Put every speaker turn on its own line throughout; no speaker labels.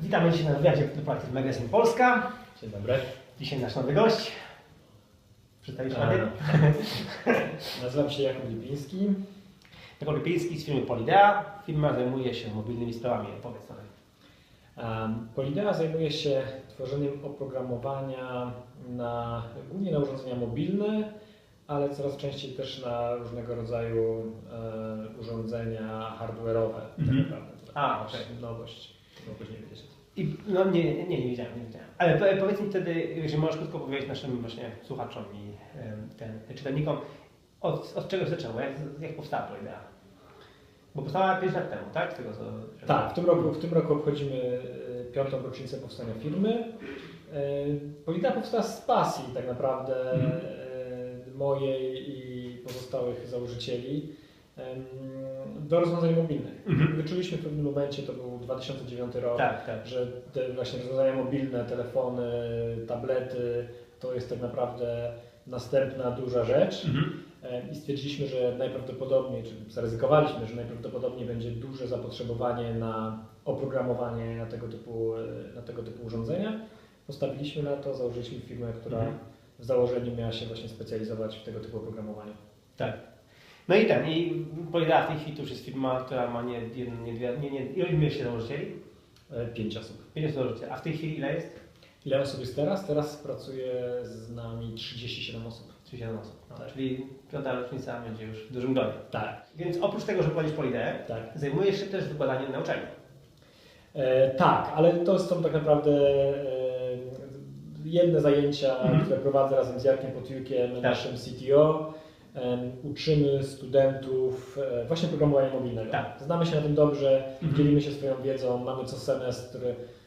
Witamy dzisiaj na wywiadzie do Practice Magazine Polska.
Dzień dobry.
Dzisiaj nasz nowy gość. Przedstawisz
A.
ładnie?
Nazywam się Jakub Lipiński.
Jakub Lipiński z firmy Polidea. Firma zajmuje się mobilnymi sprawami. Powiedz trochę.
Um, Polidea zajmuje się tworzeniem oprogramowania na, głównie na urządzenia mobilne, ale coraz częściej też na różnego rodzaju e, urządzenia hardware'owe. Tak naprawdę. To
A, okej.
Nowość.
I, no nie, nie, nie, nie wiedziałem, nie wiedziałem. Ale po- powiedz mi wtedy, jeżeli możesz krótko powiedzieć naszym właśnie słuchaczom i ten, czytelnikom, od, od czego się zaczęło? Jak, jak powstała Polidea? Bo powstała 5 lat temu, tak? Z tego co...
Tak, w tym roku, w tym roku obchodzimy e, piątą rocznicę powstania firmy. E, Polidea powstała z pasji tak naprawdę e, mojej i pozostałych założycieli do rozwiązań mobilnych.
Mhm.
Wyczuliśmy w pewnym momencie, to był 2009 rok,
Tak, tak.
że te właśnie rozwiązania mobilne, telefony, tablety to jest tak naprawdę następna duża rzecz.
Mhm.
I stwierdziliśmy, że najprawdopodobniej, czy zaryzykowaliśmy, że najprawdopodobniej będzie duże zapotrzebowanie na oprogramowanie na tego typu, na tego typu urządzenia. Postawiliśmy na to, założyliśmy firmę, która
Mhm.
w założeniu miała się właśnie specjalizować w tego typu oprogramowaniu.
Tak. No i ten, i Polidea w tej chwili to już jest firma, która ma nie jeden, nie dwie, nie, nie, ile mieliście założycieli?
E, Pięć osób.
50 założycieli, a w tej chwili ile jest?
Ile osób jest teraz? Teraz pracuje z nami 37 osób.
37 osób. No,
Tak.
Czyli piąta rocznica będzie już w dużym gronie.
Tak,
Więc oprócz tego, że prowadzisz Polideę,
tak.
zajmujesz się też wykładaniem na uczelni.
E, tak, ale to są tak naprawdę e, jedne zajęcia,
Mhm.
które prowadzę razem z Jarkiem Potiukiem,
Tak.
naszym CTO. Uczymy studentów e, właśnie programowania mobilnego.
Tak.
Znamy się na tym dobrze,
Mhm.
dzielimy się swoją wiedzą, mamy co semestr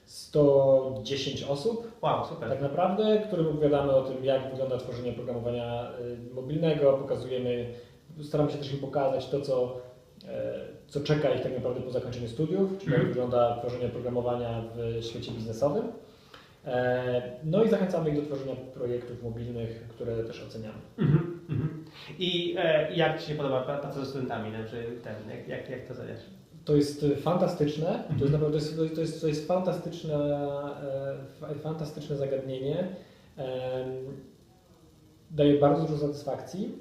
110 osób
Wow, super.
tak naprawdę, którym opowiadamy o tym, jak wygląda tworzenie oprogramowania y, mobilnego, pokazujemy, staramy się też im pokazać to, co, e, co czeka ich tak naprawdę po zakończeniu studiów, czyli jak
Mhm.
wygląda tworzenie oprogramowania w świecie biznesowym. E, No i zachęcamy ich do tworzenia projektów mobilnych, które też oceniamy.
Mhm. I e, jak Ci się podoba pra- praca ze studentami? Znaczy, ten, jak, jak, jak to zadasz?
To jest y, fantastyczne, to
Mhm.
jest naprawdę to jest, to jest, to jest fantastyczne, e, fa- fantastyczne zagadnienie. Em, Daje bardzo dużo satysfakcji.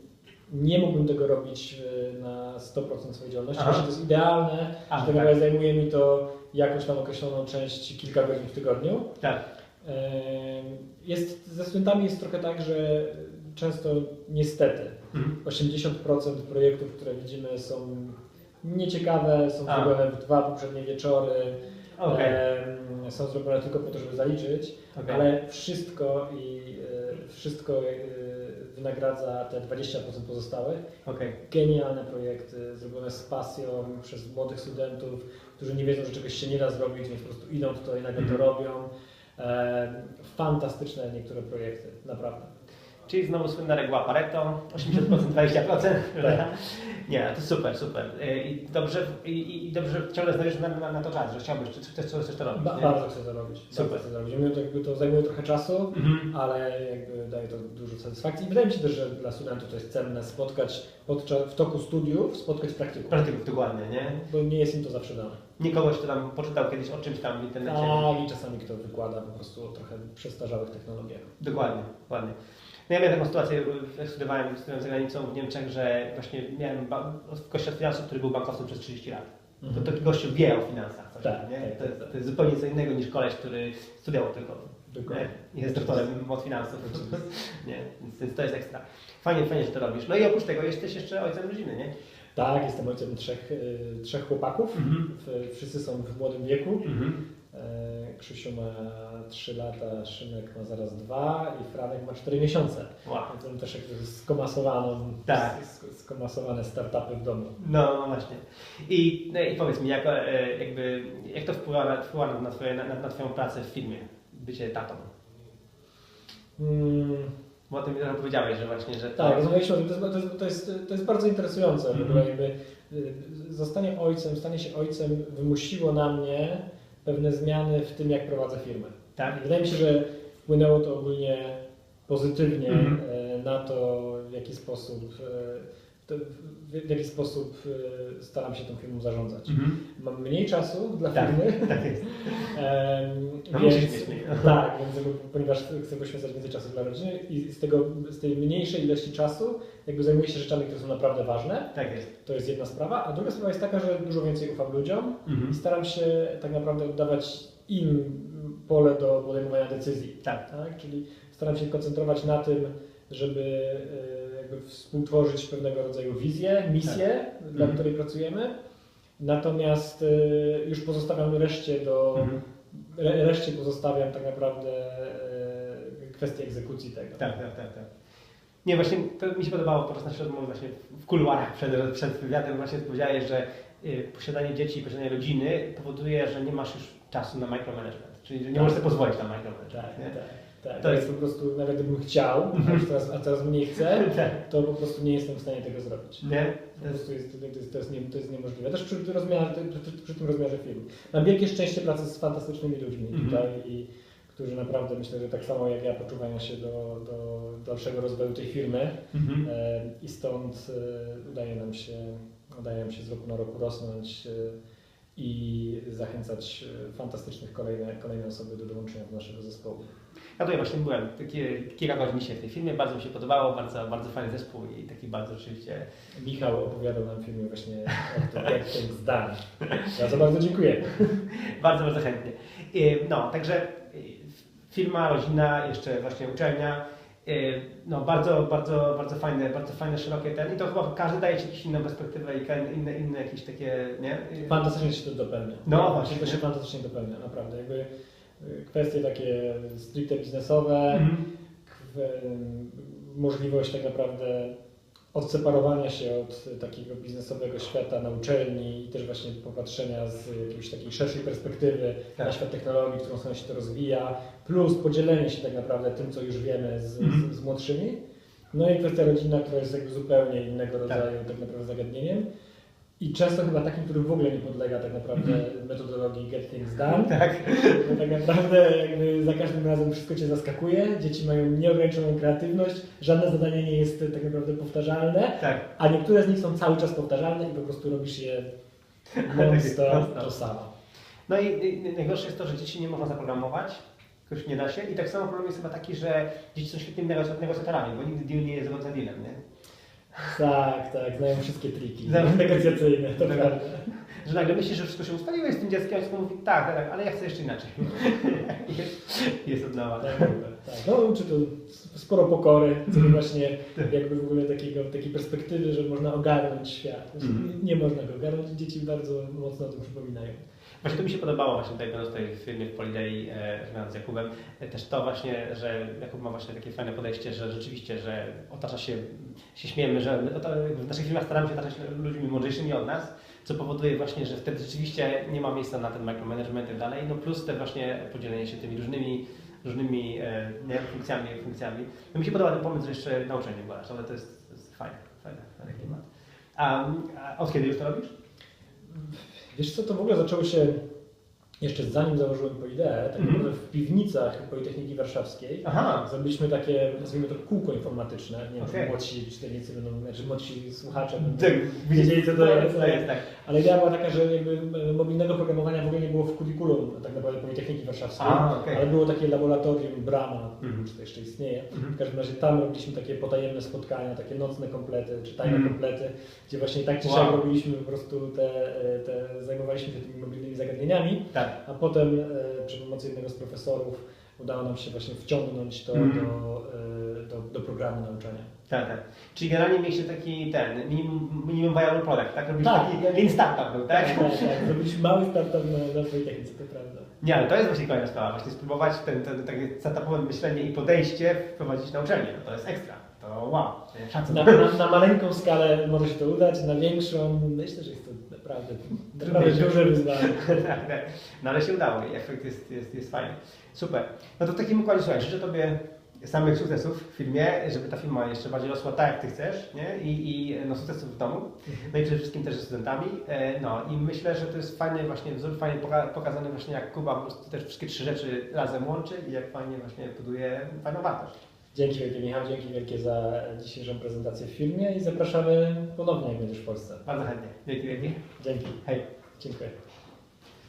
Nie mógłbym tego robić y, na 100% swojej działalności.
Aha.
Myślę, że to jest idealne,
A,
że tak
tak.
zajmuje mi to jakąś tam określoną część, kilka godzin w tygodniu.
Tak.
Jest, ze studentami jest trochę tak, że często niestety
Mhm.
80% projektów, które widzimy są nieciekawe, są
A.
zrobione w dwa poprzednie wieczory, em, są zrobione tylko po to, żeby zaliczyć,
Okej.
ale wszystko i e, wszystko e, wynagradza te 20% pozostałych.
Okej.
Genialne projekty, zrobione z pasją przez młodych studentów, którzy nie wiedzą, że czegoś się nie da zrobić, więc po prostu idą w to i nagle to
Mhm.
robią. Em, Fantastyczne niektóre projekty, naprawdę.
Czyli znowu słynna reguła Pareto, 80%, 20%.
Tak.
Nie, to super, super. E, I dobrze, i, i dobrze ciągle znajdziesz na, na, na to czas, że chciałbyś, czy chcesz, chcesz to robić.
Ba- bardzo chcę to robić.
Super.
Chcę to robić. To, jakby to zajmuje trochę czasu,
Mhm.
ale jakby daje to dużo satysfakcji. I wydaje mi się też, że dla studentów to jest cenne spotkać podczas, w toku studiów, spotkać praktyków.
Praktyków dokładnie, nie?
Bo nie jest im to zawsze dane.
Nie kogoś, kto tam poczytał kiedyś o czymś tam w internecie.
Tak, i czasami kto wykłada po prostu o trochę przestarzałych technologiach.
Dokładnie, dokładnie. No ja miałem taką sytuację, jak studiowałem, studiowałem za granicą w Niemczech, że właśnie miałem gościa od finansów, który był bankowcem przez 30 lat. To taki gościu wie o finansach. Coś,
Tak,
nie?
tak,
To, jest, to jest zupełnie co innego niż koleś, który studiował tylko.
Dokładnie.
Nie? Jest doktorem od finansów. Nie? Więc, to jest ekstra. Fajnie, fajnie, że to robisz. No i oprócz tego jesteś jeszcze ojcem rodziny, nie?
Tak, jestem ojcem trzech, y, trzech chłopaków.
Mhm.
Wszyscy są w młodym wieku.
Mhm.
E, Krzysiu ma 3 lata, Szymek ma zaraz 2 i Franek ma 4 miesiące.
Wow.
On też jakby skomasowaną,
Tak.
sk- skomasowane startupy w domu.
No, no właśnie. I, no i powiedz mi, jak, e, jakby, jak to wpływa na, wpływa na, twoje, na, na Twoją pracę w firmie, bycie tatą?
Mm,
Bo o tym trochę powiedziałeś, że właśnie, że
tak, rozmawialiśmy o tym, to jest, to jest, to jest, bardzo interesujące. W ogóle jakby y, zostanie ojcem, stanie się ojcem wymusiło na mnie pewne zmiany w tym, jak prowadzę firmę.
Tak?
I wydaje mi się, że wpłynęło to ogólnie pozytywnie
Mhm.
e, na to, w jaki sposób to w, w jaki sposób y, staram się tą firmą zarządzać.
Mhm.
Mam mniej czasu dla
Tak,
firmy,
tak jest. musisz
więc, tak, więc ponieważ chcę poświęcać więcej czasu dla rodziny i z, tego, z tej mniejszej ilości czasu jakby zajmuję się rzeczami, które są naprawdę ważne.
Tak jest.
To jest jedna sprawa, a druga sprawa jest taka, że dużo więcej ufam ludziom
Mhm.
i staram się tak naprawdę oddawać im pole do podejmowania decyzji.
Tak.
Tak? Czyli staram się koncentrować na tym, żeby e, jakby współtworzyć pewnego rodzaju wizję, misję, dla
Mhm.
której pracujemy. Natomiast e, już pozostawiam reszcie do,
Mhm.
re, reszcie pozostawiam tak naprawdę e, kwestię egzekucji tego.
Tak, tak, tak, tak. Nie, właśnie to mi się podobało podczas naszej rozmowy właśnie w kuluarach przed, przed wywiadem właśnie powiedziałeś, że posiadanie dzieci, posiadanie rodziny powoduje, że nie masz już czasu na micromanagement. Czyli że nie
Tak.
możesz sobie pozwolić na micromanagement.
Tak,
nie?
tak, tak. Jest- po prostu, nawet gdybym chciał, a już teraz, a teraz mniej chcę,
Tak.
to po prostu nie jestem w stanie tego zrobić.
Nie?
Po prostu jest, to, jest, to, jest nie, to jest niemożliwe. Też przy, rozmiarze, przy, przy tym rozmiarze firmy. Mam wielkie szczęście pracy z fantastycznymi ludźmi
Mhm.
tutaj, i, którzy naprawdę myślę, że tak samo jak ja poczuwają się do, do dalszego rozwoju tej firmy
mhm.
e, i stąd e, udaje nam się, udaje nam się z roku na roku rosnąć e, i zachęcać e, fantastycznych kolejne, kolejne osoby do dołączenia do naszego zespołu.
Ja tutaj właśnie byłem kilka godzin dzisiaj w tej filmie, bardzo mi się podobało, bardzo, bardzo fajny zespół i taki bardzo oczywiście
Michał opowiadał nam w filmie właśnie o tym, jak ten zdań. Bardzo, bardzo dziękuję.
Bardzo, bardzo chętnie. No, także firma, rodzina, jeszcze właśnie uczelnia. No, bardzo, bardzo, bardzo fajne, bardzo fajne, szerokie ten. I to chyba każdy daje Ci jakąś inną perspektywę i inne, inne jakieś takie, nie?
Fantastycznie się to dopełnia.
No właśnie.
To się fantastycznie dopełnia, naprawdę. Jakby kwestie takie stricte biznesowe,
Mhm.
kw- możliwość tak naprawdę odseparowania się od takiego biznesowego świata na uczelni i też właśnie popatrzenia z jakiejś takiej szerszej perspektywy
Tak.
na świat technologii, w którą stronę się to rozwija, plus podzielenie się tak naprawdę tym, co już wiemy z,
Mhm.
z, z młodszymi. No i kwestia rodzinna, która jest jakby zupełnie innego
Tak.
rodzaju tak, naprawdę zagadnieniem. I często chyba takim, który w ogóle nie podlega tak naprawdę
Mhm.
metodologii Get Things Done.
Tak.
Bo tak naprawdę jakby za każdym razem wszystko Cię zaskakuje, dzieci mają nieograniczoną kreatywność, żadne zadanie nie jest tak naprawdę powtarzalne,
Tak.
a niektóre z nich są cały czas powtarzalne i po prostu robisz je
Tak
non-stop
non-stop.
to samo.
No i i najgorsze jest to, że dzieci nie można zaprogramować. Jakoś nie da się. I tak samo problem jest chyba taki, że dzieci są świetnymi negoc- negocjatorami, bo nigdy deal nie jest za dealem, nie?
Tak, tak, znają wszystkie triki
Znają-
negocjacyjne, to
Tak.
prawda.
Że nagle myślisz, że wszystko się ustaliło z tym dzieckiem, a dziecko mówi tak, tak, ale ja chcę jeszcze inaczej. jest, jest od nowa.
Tak, tak. No uczy to sporo pokory, co
Mhm.
właśnie
Tak.
jakby w ogóle takiego, takiej perspektywy, że można ogarnąć świat. Znaczy,
Mhm.
Nie można go ogarnąć, dzieci bardzo mocno o tym przypominają.
Właśnie to mi się podobało właśnie tutaj będąc tutaj w w Polidei, e, z Jakubem, e, też to właśnie, że Jakub ma właśnie takie fajne podejście, że rzeczywiście, że otacza się, się śmiejemy, że w naszych firmach staramy się otaczać ludźmi mądrzejszymi od nas, co powoduje właśnie, że wtedy rzeczywiście nie ma miejsca na ten micromanagement i tak dalej, no plus te właśnie podzielenie się tymi różnymi różnymi e, nie, funkcjami, funkcjami. No mi się podoba ten pomysł, że jeszcze nauczenie badasz, ale to jest, to jest fajne, fajne, fajny klimat. A, a od kiedy już to robisz?
Wiesz co, to w ogóle zaczęło się jeszcze zanim założyłem Polideę, tak
Mhm.
naprawdę w piwnicach Politechniki Warszawskiej.
Aha,
Zrobiliśmy takie, nazwijmy to kółko informatyczne. Nie wiem,
Okej.
czy młodsi czytelnicy będą, znaczy młodsi słuchacze będą
tak,
wiedzieli, co to jest.
To jest tak.
Ale idea była taka, że jakby e, mobilnego programowania w ogóle nie było w kurikulum tak naprawdę Politechniki Warszawskiej.
A, okej.
Ale było takie laboratorium Brama,
Mhm.
czy to jeszcze istnieje.
Mhm.
W każdym razie tam robiliśmy takie potajemne spotkania, takie nocne komplety, czy tajne
Mhm.
komplety, gdzie właśnie tak czy
Wow.
robiliśmy po prostu te, e, te, zajmowaliśmy się tymi mobilnymi zagadnieniami,
Tak.
A potem e, przy pomocy jednego z profesorów udało nam się właśnie wciągnąć to
Mhm.
do, e, do, do programu nauczania.
Tak, tak. Czyli generalnie mieliście taki ten minimum, minimum viable product, tak? Robiliście
Tak.
taki lean startup był, tak?
tak, tak. Zrobiliśmy mały startup na, na Politechnice, to prawda.
Nie, ale to jest właśnie kolejna sprawa, właśnie spróbować ten, ten, takie startupowe myślenie i podejście wprowadzić na uczelnię. No to jest ekstra. To wow, szacun.
Na, na, na maleńką skalę może się to udać, na większą myślę, że jest to naprawdę, naprawdę duże wyzwanie.
tak, tak. No ale się udało i efekt jest, jest, jest fajny. Super. No to w takim układzie słuchaj, życzę Tobie samych sukcesów w firmie, żeby ta firma jeszcze bardziej rosła tak, jak Ty chcesz, nie? I, i no, sukcesów w domu. No i przede wszystkim też ze studentami. E, No i myślę, że to jest fajny właśnie wzór, fajnie poka- pokazany właśnie jak Kuba po prostu też wszystkie trzy rzeczy razem łączy i jak fajnie właśnie buduje fajną wartość.
Dzięki wielkie Michał, dzięki wielkie za dzisiejszą prezentację w filmie i zapraszamy ponownie jak będziesz w Polsce.
Bardzo chętnie. Dzięki, dzięki.
Dzięki.
Hej.
Dziękuję.